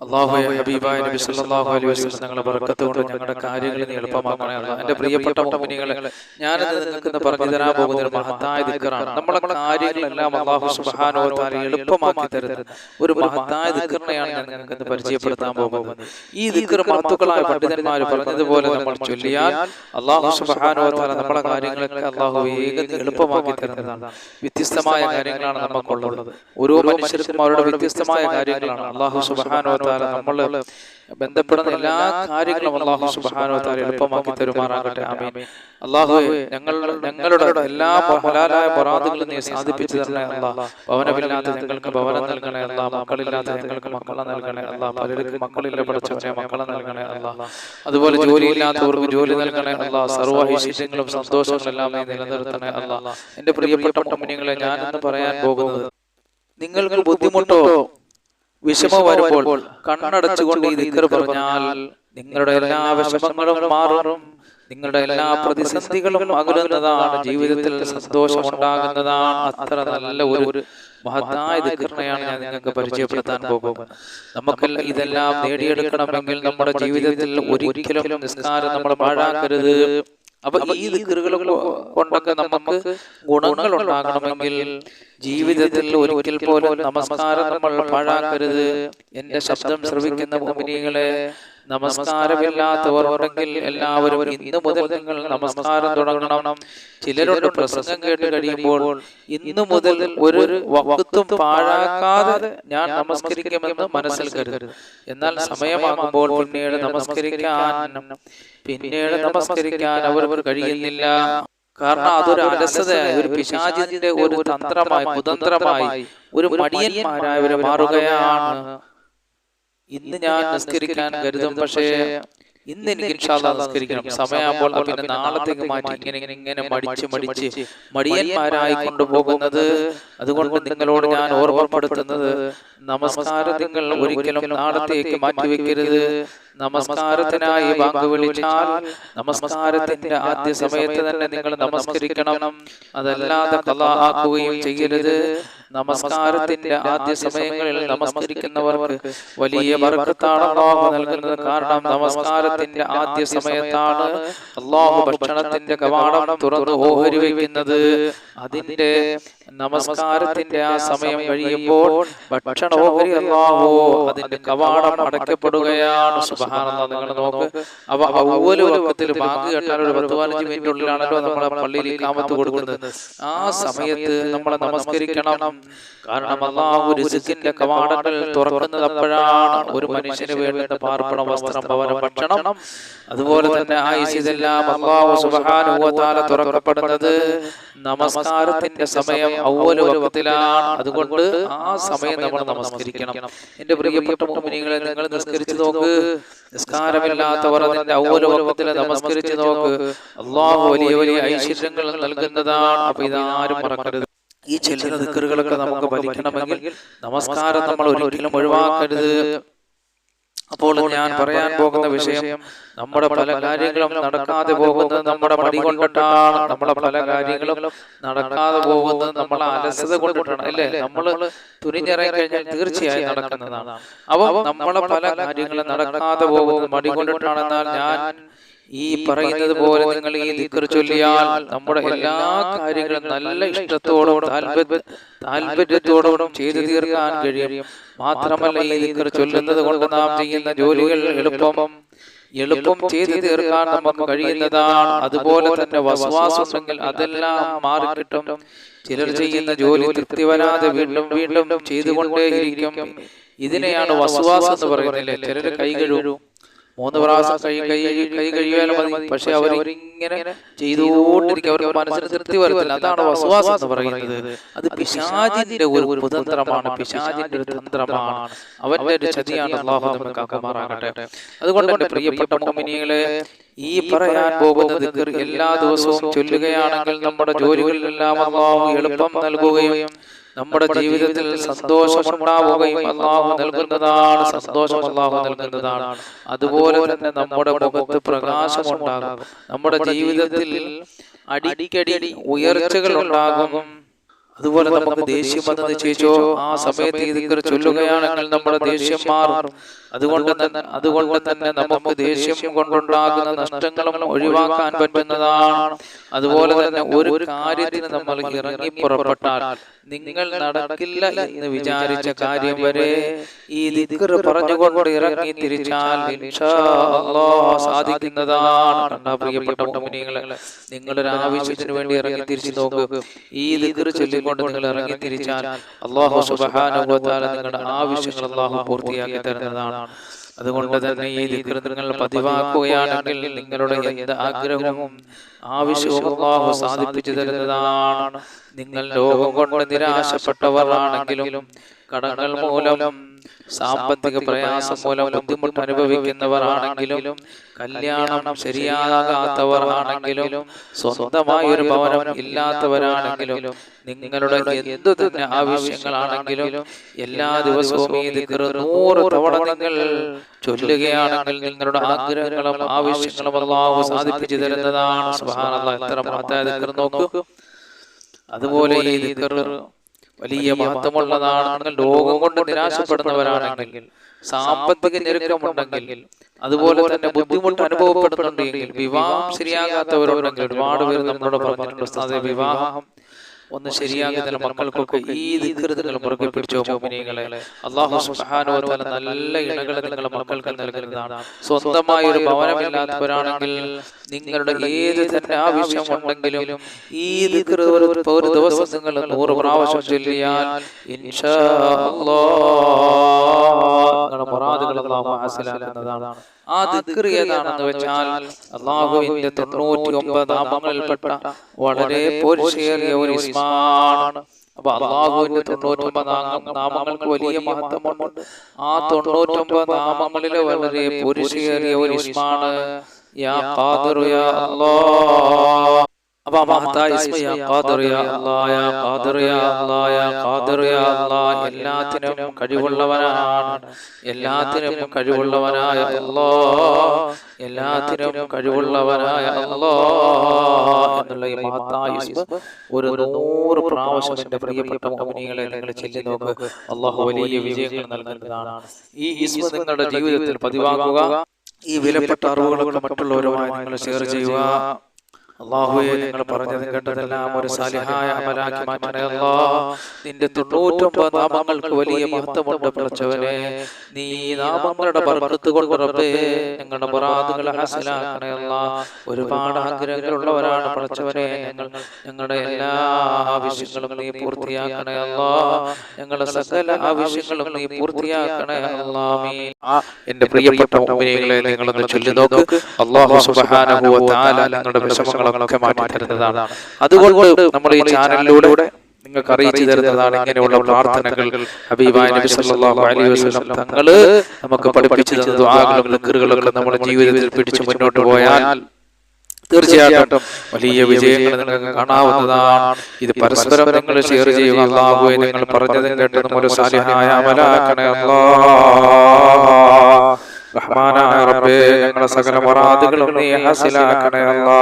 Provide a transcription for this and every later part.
അള്ളാഹുവെ ഹബീബായ നബി സല്ലല്ലാഹു അലൈഹി വസല്ലം ബർക്കത്ത് കൊണ്ട് ഞങ്ങളുടെ കാര്യങ്ങൾ നീ എളുപ്പമാക്കണേ അല്ലാ എന്റെ പ്രിയപ്പെട്ട മുഅ്മിനീങ്ങളെ ഞാനിത് നിങ്ങൾക്ക് പറഞ്ഞു തരാൻ പോകുന്ന ഒരു മഹത്തായ ദിക്റാണ് നമ്മുടെ കാര്യങ്ങളെല്ലാം അള്ളാഹു സുബ്ഹാനഹു വ തആല എളുപ്പമാക്കി തരുന്ന ഒരു മഹത്തായ ദിക്റിനെയാണ് ഞാൻ നിങ്ങൾക്ക് പരിചയപ്പെടുത്താൻ പോകുന്നത്. ഈ ദിക്ർ മഹത്തുക്കളായ പണ്ഡിതന്മാർ പറഞ്ഞതുപോലെ നമ്മൾ ചൊല്ലിയാൽ അള്ളാഹു സുബ്ഹാനഹു വ തആല നമ്മളെ കാര്യങ്ങളൊക്കെ അള്ളാഹു വേഗത്തിൽ എളുപ്പമാക്കി തരുന്നതാണ് വ്യത്യസ്തമായ കാര്യങ്ങളാണ് നമുക്കുള്ളത് ഓരോ മനുഷ്യർക്കും അവരുടെ വ്യത്യസ്തമായ കാര്യങ്ങളാണ് അള്ളാഹു സുബ്ഹാനഹു വ തആല നമ്മൾ ബന്ധപ്പെടുന്ന എല്ലാ കാര്യങ്ങളും അള്ളാഹു തആല എളുപ്പമാക്കി തരുമാറാകട്ടെ. ആമീൻ. അള്ളാഹുവേ ഞങ്ങൾ ഞങ്ങളുടെ എല്ലാ ഹലാലായ മുറാദുകളും നീ സാധിപ്പിച്ചു തരണേ അല്ലാ ഭവനമില്ലാത്ത ഞങ്ങൾക്ക് ഭവനം നൽകണേ അല്ല മക്കളില്ലാത്ത നിങ്ങൾക്ക് മക്കളെ നൽകണേ അല്ല പലർക്കും മക്കളില്ല പഠിച്ചവരെ മക്കളെ നൽകണേ അല്ല അതുപോലെ ജോലിയില്ലാത്തവർക്ക് ജോലി നൽകണേ അല്ല സന്തോഷങ്ങളും എല്ലാം നീ നിലനിർത്തണേ അല്ല എന്റെ പ്രിയപ്പെട്ട മുമ്പിനിങ്ങളെ ഞാനെന്ന് പറയാൻ പോകുന്നത് നിങ്ങൾക്ക് ബുദ്ധിമുട്ടോ വിഷമം വരുമ്പോൾ കണ്ണടച്ചുകൊണ്ട് ഈ ദിക്കർ പറഞ്ഞാൽ നിങ്ങളുടെ എല്ലാ വിഷമങ്ങളും മാറും. നിങ്ങളുടെ എല്ലാ പ്രതിസന്ധികളും അകലുന്നതാണ്. ജീവിതത്തിൽ സന്തോഷം ഉണ്ടാകുന്നതാണ് അത്ര നല്ല ഒരു മഹത്തായ ദിക്കറിനെയാണ് ഞാൻ നിങ്ങൾക്ക് പരിചയപ്പെടുത്താൻ പോകുന്നത്. നമുക്ക് ഇതെല്ലാം നേടിയെടുക്കണമെങ്കിൽ നമ്മുടെ ജീവിതത്തിൽ ഒരിക്കലും നിസ്കാരം നമ്മൾ പാഴാക്കരുത്. അപ്പൊ ഈ ദിക്കറുകൾ കൊണ്ടൊക്കെ നമുക്ക് ഗുണങ്ങൾ ഉണ്ടാകണമെങ്കിൽ ജീവിതത്തിൽ ഒരിക്കൽ പോലും നമസ്കാരം നമ്മൾ പാഴാക്കരുത്. എന്റെ ശബ്ദം ശ്രവിക്കുന്ന ഭൂമിനികളെ നമസ്കാരമില്ലാത്തവർ ഉണ്ടെങ്കിൽ എല്ലാവരും ഇന്ന് മുതൽ നിങ്ങൾ നമസ്കാരം തുടങ്ങണം. ചിലരുടെ പ്രസംഗം കേട്ട് കഴിയുമ്പോൾ ഇന്ന് മുതൽ ഒരു വക്തും പാഴാക്കാതെ ഞാൻ നമസ്കരിക്കുമെന്ന് മനസ്സിൽ കരുതരുത് എന്നാൽ സമയമാകുമ്പോൾ പിന്നീട് നമസ്കരിക്കാൻ പിന്നീട് നമസ്കരിക്കാൻ അവർ കഴിയുന്നില്ല. കാരണം അതൊരു അലസതയായി ഒരു പിശാചിന്റെ ഒരു തന്ത്രമായി കുതന്ത്രമായി ഒരു മടിയന്മാരായവരെ മാറുകയാണ്. ഇന്ന് ഞാൻ നിസ്കരിക്കാൻ കരുതും പക്ഷേ ഇന്ന് എനിക്ക് ഇൻഷാല്ലാ നിസ്കരിക്കണം. സമയമാകുമ്പോൾ പിന്നെ നാളത്തേക്ക് മാറ്റി ഇങ്ങനെ ഇങ്ങനെ ഇങ്ങനെ മടിച്ച് മടിച്ച് മടിയന്മാരായി കൊണ്ടുപോകുന്നത് അതുകൊണ്ട് നിങ്ങളോട് ഞാൻ ഓർമ്മപ്പെടുത്തുന്നത് നമസ്കാരം നിങ്ങൾ ഒരിക്കലും നാളത്തേക്ക് മാറ്റിവെക്കരുത്. നമസ്കാരത്തിനായി ബാങ്ക് വിളിച്ചാൽ നമസ്കാരത്തിന്റെ ആദ്യ സമയത്ത് തന്നെ നിങ്ങൾ നമസ്കരിക്കണം. അതല്ലാതെ കലാഹാക്കുകയും ചെയ്യരുത്. നമസ്കാരത്തിന്റെ ആദ്യ സമയങ്ങളിൽ നമസ്കരിക്കുന്നവർക്ക് വലിയ വർക്കത്താണ് അള്ളാഹു നൽകുന്നത്. കാരണം നമസ്കാരത്തിന്റെ ആദ്യ സമയത്താണ് അള്ളാഹു ഭക്ഷണത്തിന്റെ കവാടം തുറന്ന് ഓഹരി വയ്ക്കുന്നത് അതിന്റെ നമസ്കാരത്തിന്റെ ആ സമയം കഴിയുമ്പോൾ ഭക്ഷണ ഓഹരി അതിന്റെ കവാടം അടയ്ക്കപ്പെടുകയാണ്. സുബഹാനല്ലാ നിങ്ങൾ നോക്ക്. അവ അവൽ വക്കത്തിൽ ബാങ്ക് കേട്ടാൽ ഒരു പത്ത് പതിനഞ്ച് മിനിറ്റിനുള്ളിലാണല്ലോ നമ്മളെ പള്ളിയിൽ കാമത്ത് കൊടുക്കുന്നത്. ആ സമയത്ത് നമ്മളെ നമസ്കരിക്കണം. കാരണം അള്ളാഹു രിസിക്കിന്റെ കവാടങ്ങൾ തുറക്കുന്നത് അപ്പോഴാണ് ഒരു മനുഷ്യന് വേണ്ടുന്ന പാർപ്പണ വസ്ത്രം ഭവന ഭക്ഷണം. അതുപോലെ തന്നെ ആയുസ് ഇതെല്ലാം അള്ളാഹു സുബഹാനുഭവത്താല തുറക്കപ്പെടുന്നത്. നമസ്കാരത്തിന്റെ സമയം വക്കത്തിലാണ് അതുകൊണ്ട് ആ സമയം നമ്മൾ നമസ്കരിക്കണം. എന്റെ പ്രിയപ്പെട്ട മുമിനികളെ നിങ്ങൾ നിസ്കരിച്ചു നോക്ക്. നിസ്കാരമില്ലാത്തവർ അതിന്റെ വക്കത്തിൽ നമസ്കരിച്ചു നോക്ക്. അള്ളാഹു വലിയ വലിയ ഐശ്വര്യങ്ങൾ നൽകുന്നതാണ്. അപ്പൊ ഇതാരും മറക്കരുത്. ഈ ചില ദിക്കറുകളൊക്കെ നമുക്ക് ഭരിക്കണമെങ്കിൽ നമസ്കാരം നമ്മൾ ഒരിക്കലും ഒഴിവാക്കരുത്. അപ്പോൾ ഞാൻ പറയാൻ പോകുന്ന വിഷയം നമ്മുടെ പല കാര്യങ്ങളും നടക്കാതെ പോകുന്നത് നമ്മുടെ മടി കൊണ്ടിട്ടാണ് നമ്മുടെ പല കാര്യങ്ങളും നടക്കാതെ പോകുന്നത് നമ്മളെ അലസത കൊണ്ടിട്ടാണ് അല്ലേ? നമ്മൾ തുനിഞ്ഞിറങ്ങി കഴിഞ്ഞാൽ തീർച്ചയായും നടക്കുന്നതാണ്. അപ്പോൾ നമ്മളെ പല കാര്യങ്ങളും നടക്കാതെ പോകുന്നത് മടി കൊണ്ടിട്ടാണെന്നാൽ ഞാൻ ഈ പറയുന്നത് പോലെ നിങ്ങൾ ഈ ദിക്കർ ചൊല്ലിയാൽ നമ്മുടെ എല്ലാ കാര്യങ്ങളും നല്ല ഇഷ്ടത്തോടും താല്പര്യത്തോടോടും താല്പര്യത്തോടും ചെയ്തു തീർക്കാൻ കഴിയും. മാത്രമല്ല ഈ ദിക്കർ ചൊല്ലുന്നത് കൊണ്ട് നാം ചെയ്യുന്ന ജോലികൾ എളുപ്പം എളുപ്പം ചെയ്തു തീർക്കാൻ നമുക്ക് കഴിയുന്നതാണ്. അതുപോലെ തന്നെ വസവാസമെങ്കിൽ അതെല്ലാം മാറിക്കിട്ടും. ചിലർ ചെയ്യുന്ന ജോലി തൃപ്തി വരാതെ വീണ്ടും വീണ്ടും ചെയ്തുകൊണ്ടേയിരിക്കും. ഇതിനെയാണ് വസവാസം എന്ന് പറയുന്നില്ലേ ചിലർ കൈ കഴുകും. മൂന്ന് പ്രാവശ്യം കൈ കൈ കൈ കഴിയാലും മതി. പക്ഷെ അവരിങ്ങനെ ചെയ്തുകൊണ്ടിരിക്കും. അവർക്ക് മനസ്സിന് തൃപ്തി വരുന്നില്ല അതാണ് വസുവാസം എന്ന് പറയുന്നത്. അത് പിശാചിന്റെ ഒരു കുതന്ത്രമാണ് പിശാചിന്റെ ഒരു തന്ത്രമാണ് അവന്റെ ഒരു ചതിയാണ് അള്ളാഹു കാക്കുമാറാകട്ടെ. അതുകൊണ്ട് എന്റെ പ്രിയപ്പെട്ട മോമിനികളെ ഈ പറയാൻ പോകുന്നത് എല്ലാ ദിവസവും ചൊല്ലുകയാണെങ്കിൽ നമ്മുടെ ജോലികളിലെല്ലാം അള്ളാഹു എളുപ്പം നൽകുകയും നമ്മുടെ ജീവിതത്തിൽ സന്തോഷമുണ്ടാവുകയും അള്ളാഹു നൽകുന്നതാണ് സന്തോഷം അള്ളാഹു നൽകുന്നതാണ്. അതുപോലെ തന്നെ നമ്മുടെ മുഖത്ത് പ്രകാശമുണ്ടാകും. നമ്മുടെ ജീവിതത്തിൽ അടിക്കടി ഉയർച്ചകൾ ഉണ്ടാകും. അതുപോലെ നമുക്ക് ദേഷ്യം വന്നത് നിശ്ചയിച്ചോ ആ സമയത്ത് ഇതിങ്ങനെ ചൊല്ലുകയാണെങ്കിൽ നമ്മുടെ ദേഷ്യം മാറും. അതുകൊണ്ട് തന്നെ അതുകൊണ്ട് തന്നെ നമുക്ക് ദേഷ്യം കൊണ്ടുണ്ടാകുന്ന നഷ്ടങ്ങളും ഒഴിവാക്കാൻ പറ്റുന്നതാണ്. അതുപോലെ തന്നെ ഒരു കാര്യത്തിന് നമ്മൾ ഇറങ്ങി പുറപ്പെട്ടാൽ നിങ്ങൾ നടക്കില്ല എന്ന് വിചാരിച്ച കാര്യം വരെ ഈ ദിക്ർ പറഞ്ഞുകൊണ്ട് ഇറങ്ങി തിരിച്ചാൽ സാധിക്കുന്നതാണ്. പ്രിയപ്പെട്ട മുഅ്മിനീങ്ങളെ നിങ്ങളൊരു ആവശ്യത്തിന് വേണ്ടി ഇറങ്ങി തിരിച്ചു നോക്കുക ഈ ദിക്ർ ചൊല്ലിക്കൊണ്ട് നിങ്ങൾ ഇറങ്ങി തിരിച്ചാൽ അള്ളാഹു തആല നിങ്ങളുടെ ആവശ്യങ്ങൾ അള്ളാഹു പൂർത്തിയാക്കി തരുന്നതാണ്. അതുകൊണ്ട് തന്നെ ഈ ദിക്ർ നിങ്ങൾ പതിവാക്കുകയാണെങ്കിൽ നിങ്ങളുടെ എന്ത് ആഗ്രഹവും ആവശ്യവും അള്ളാഹു സാധിപ്പിച്ചു തരുന്നതാണ്. നിങ്ങൾ ലോകം കൊണ്ട് നിരാശപ്പെട്ടവർ ആണെങ്കിലും കടങ്ങൾ മൂലം സാമ്പത്തിക പ്രയാസം മൂലം ബുദ്ധിമുട്ട് അനുഭവിക്കുന്നവർ ആണെങ്കിലും കല്യാണം ശരിയാകാത്തവർ ആണെങ്കിലും സ്വന്തമായ ഒരു ഭവനം ഇല്ലാത്തവരാണെങ്കിലും നിങ്ങളുടെ എന്തു തന്നെ ആവശ്യങ്ങളാണെങ്കിലും എല്ലാ ദിവസവും ഈ നൂറ് തവണ നിങ്ങൾ ചൊല്ലുകയാണെങ്കിൽ നിങ്ങളുടെ ആഗ്രഹങ്ങളും ആവശ്യങ്ങളും അള്ളാഹു സാധിപ്പിച്ചു തരുന്നതാണ് സുബ്ഹാനല്ലാഹ്. എത്ര നോക്കൂ. അതുപോലെ ഈ ദിക്ർ വലിയ മഹത്വമുള്ളതാണെങ്കിൽ ലോകം കൊണ്ട് നിരാശപ്പെടുന്നവരാണെങ്കിൽ സാമ്പത്തിക ഞെരുക്കമുണ്ടെങ്കിൽ അതുപോലെ തന്നെ ബുദ്ധിമുട്ട് അനുഭവപ്പെടുന്നുണ്ടെങ്കിൽ വിവാഹം ശരിയാകാത്തവരോടെങ്കിൽ ഒരുപാട് പേര് നമ്മളോട് പറഞ്ഞിട്ടുണ്ട് വിവാഹം ഒന്ന് ശരിയാകുന്ന മക്കൾക്കൊക്കെ ഈ ദിക്കൃതകൾ മുറുകെ പിടിച്ചോ മോമിനികളെ അള്ളാഹു തആല നല്ല ഇണകൾ നിങ്ങളുടെ മക്കൾക്ക് നൽകുന്നതാണ്. സ്വന്തമായ ഒരു ഭവനമില്ലാത്തവരാണെങ്കിൽ നിങ്ങളുടെ ഏത് തന്നെ ആവശ്യമുണ്ടെങ്കിലും ഈ ദിക്കൃത ഒരു ദിവസം നിങ്ങൾ നൂറ് പ്രാവശ്യം ചൊല്ലിയാൽ ഇൻഷാ അല്ലാഹ് നിങ്ങളുടെ മുറാദുകൾ അള്ളാഹു ഹാസിലാക്കുന്നതാണ് ആ ഏതാണെന്ന് വെച്ചാൽ അള്ളാഹുവിന്റെ തൊണ്ണൂറ്റി ഒമ്പത് നാമങ്ങളിൽപ്പെട്ട വളരെ പോരിശേറിയ ഒരു ഇസ്മാണ്. അപ്പൊ അള്ളാഹുവിന്റെ തൊണ്ണൂറ്റൊമ്പത് നാമങ്ങൾക്ക് വലിയ മഹത്വമുണ്ട്. ആ തൊണ്ണൂറ്റൊമ്പത് നാമങ്ങളിലെ വളരെ പുരുഷേറിയ ഒരു ഇസ്മാണ്. യാ ഖാദിറു യാ അല്ലാഹ്. അപ്പൊ മഹത്തായ അല്ലാഹ് യാ അല്ലാഹ് യാ അല്ലാഹ് എല്ലാത്തിനും കഴിവുള്ളവനാണ്. എല്ലാത്തിനും കഴിവുള്ളവനായ അല്ലാഹ്. എല്ലാത്തിനും കഴിവുള്ളവനായ അല്ലാഹ് എന്നുള്ള ഈ മഹത്തായ ഇസ്മ ഒരു നൂറ് പ്രാവശ്യം എന്റെ പ്രിയപ്പെട്ട മുഅ്മിനീങ്ങളെ നിങ്ങൾ ചൊല്ലി നോക്ക്. അല്ലാഹു വലിയ വിജയങ്ങൾ നൽകുന്നതാണ്. ഈ ഇസ്മ നിങ്ങളുടെ ജീവിതത്തിൽ പതിവാക്കുക. ഈ വിലപ്പെട്ട അറിവുകളൊക്കെ മറ്റുള്ളവരുമായി നിങ്ങൾ ഷെയർ ചെയ്യുക. അള്ളാഹുവെ നിങ്ങൾ പറഞ്ഞത് കേട്ടതെല്ലാം ഒരു സാലിഹായ അമലാക്കി മാറ്റണേ അല്ലാ നിന്റെ തൊണ്ണൂറ്റൊമ്പത് നാമങ്ങൾക്ക് വലിയ മഹത്വമുണ്ട് പഠിച്ചവനെ നീ നാമങ്ങളുടെ ബർക്കത്ത് കൊണ്ട് റബ്ബേ ഞങ്ങളുടെ മുറാദുകളെ ഹാസിലാക്കണേ അല്ലാ. ഒരുപാട് ആഗ്രഹങ്ങളുള്ളവരാണ് പഠിച്ചവനെ ഞങ്ങൾ ഞങ്ങളുടെ എല്ലാ ആവശ്യങ്ങളും നീ പൂർത്തിയാക്കണേ അല്ലാ. ഞങ്ങളുടെ സകല ആവശ്യങ്ങളും നീ പൂർത്തിയാക്കണേ അല്ലാമീൻ ആ എന്റെ പ്രിയപ്പെട്ട നിങ്ങളൊന്ന് ചൊല്ലി നോക്ക്. അല്ലാഹു സുബ്ഹാനഹു വ തആല വിഷമങ്ങളൊക്കെ മാറ്റി തരുന്നതാണ്. അതുകൊണ്ട് നമ്മൾ ഈ ചാനലിലൂടെ നിങ്ങൾക്ക് അറിയിച്ചു തരുന്നതാണ് ഇങ്ങനെയുള്ള പ്രാർത്ഥനകൾ. തങ്ങൾ നമുക്ക് പഠിപ്പിച്ചു തന്ന ആകളും ദിക്റുകളൊക്കെ നമ്മുടെ ജീവിതത്തിൽ പിടിച്ചു മുന്നോട്ട് പോയാൽ തീർച്ചയായിട്ടും വലിയ വിജയങ്ങൾ നിങ്ങൾക്ക് കാണാവുന്നതാണ്. ഇത് പരസ്പരം നിങ്ങൾ ഷെയർ ചെയ്യുക. അള്ളാഹുവെ നിങ്ങൾ പറഞ്ഞതും കേട്ടതും ഒരു സാലിഹായ അമലാക്കണേ അല്ലാഹ് റഹ്മാനായ റബ്ബേ ഞങ്ങളുടെ സകല മറാദുകളും നീ ഹാസിലാക്കണേ അല്ലാ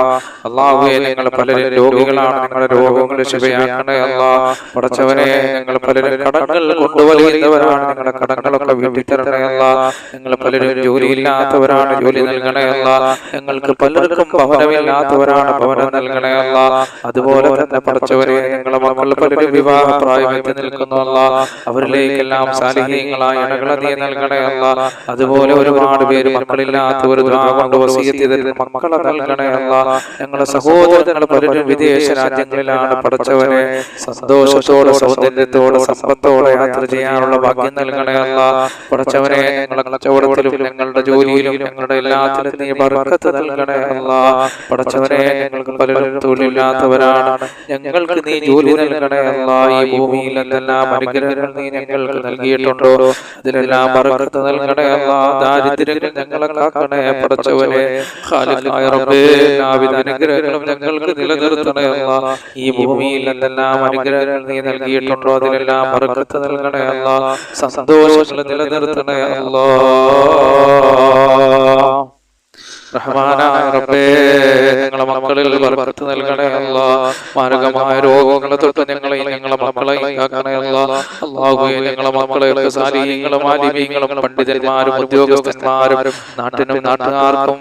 അല്ലാഹുവേ ഞങ്ങൾ പലരും രോഗികളാണ് ഞങ്ങളുടെ രോഗങ്ങൾ ശിവയാക്കണേ അല്ലാ പടച്ചവനെ ഞങ്ങൾ പലരും കടങ്ങൾ കൊണ്ടുവരുന്നവരാണ് ഞങ്ങളുടെ കടങ്ങളൊക്കെ വീട്ടിത്തരണേ അല്ലാ ഞങ്ങൾ പലരും ജോലിയില്ലാത്തവരാണ് ജോലി നൽകണേ അല്ലാ ഞങ്ങൾക്ക് പലർക്കും ഭവനമില്ലാത്തവരാണ് ഭവനം നൽകണേ അല്ലാ അതുപോലെ തന്നെ പടച്ചവരെ ഞങ്ങളെ മക്കൾ പലരും വിവാഹ പ്രായമെത്തി നിൽക്കുന്നു അല്ലാ അവരിലേക്കെല്ലാം സാലിഹ്യങ്ങളായ ഇണകളെ നീ നൽകണേ അല്ലാ അതുപോലെ ഒരുപാട് പേര് മക്കളില്ലാത്തവർ കൊണ്ട് വസീയത്ത് തരുന്ന മക്കളെ നൽകണേ അല്ലാ ഞങ്ങളുടെ സഹോദരങ്ങൾ പലരും വിദേശ രാജ്യങ്ങളിലാണ് പഠിച്ചവരെ സന്തോഷത്തോടെ സൗന്ദര്യത്തോടെ സമ്പത്തോടെ യാത്ര ചെയ്യാനുള്ള ഭാഗ്യം നൽകണേ പഠിച്ചവരെ ഞങ്ങളുടെ കച്ചവടത്തിലും ഞങ്ങളുടെ ജോലിയിലും ഞങ്ങളുടെ എല്ലാത്തിലും നീ ബർക്കത്ത് നൽകണേ അല്ലാ പഠിച്ചവനെ ഞങ്ങൾക്ക് പലരും തൊഴിലില്ലാത്തവരാണ്. ഞങ്ങൾക്ക് നീ ജോലി നൽകണേ അല്ലാ ഈ ഭൂമിയിൽ എന്തെല്ലാം അനുഗ്രഹങ്ങൾ നീ ഞങ്ങൾക്ക് നൽകിയിട്ടുണ്ടോ? അതിലെല്ലാം ബർക്കത്ത് നൽകണേ അല്ലാ ദാരിദ്ര്യങ്ങൾ ഞങ്ങളെ കാക്കണേ എല്ലാവിധ അനുഗ്രഹങ്ങളും ഞങ്ങൾക്ക് നിലനിർത്തണേ അല്ലാ. ഈ ഭൂമിയിൽ എന്തെല്ലാം അനുഗ്രഹങ്ങൾ നീ നൽകിയിട്ടുണ്ടോ അതിലെല്ലാം ബർക്കത്ത് നൽകണേ അല്ലാ. സന്തോഷങ്ങൾ നിലനിർത്തണേ അല്ലാ. റഹ്മാനായ റബ്ബേ ഞങ്ങളെ മക്കളിൽ ബർക്കത്ത് നൽകണേ അല്ലാ മാരകമായ രോഗങ്ങളെ തൊട്ട് ഞങ്ങളെ ഞങ്ങളെ മക്കളെ കാക്കണേ അല്ലാ അള്ളാഹുവേ ഞങ്ങളെ മക്കളെയൊക്കെ സാലിഹ്യങ്ങളും ആലിമീങ്ങളും പണ്ഡിതന്മാരും ഉദ്യോഗസ്ഥന്മാരും നാട്ടിനും നാട്ടുകാർക്കും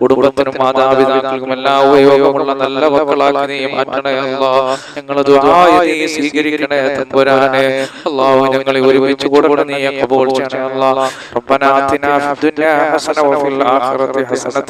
കുടുംബത്തിനും മാതാപിതാക്കൾക്കും എല്ലാ ഉപയോഗമുള്ള നല്ല മക്കളാക്കി നീ മാറ്റണേ അല്ലാ ഞങ്ങളെ ദുആ നീ സ്വീകരിക്കണേ തമ്പുരാനെ അല്ലാഹു ഞങ്ങളെ ഒരുമിച്ച് കൂടെ നീ കബൂൽ ചെയ്യണേ അല്ലാ ربنا آتنا في الدنيا حسنة وفي الآخرة حسنة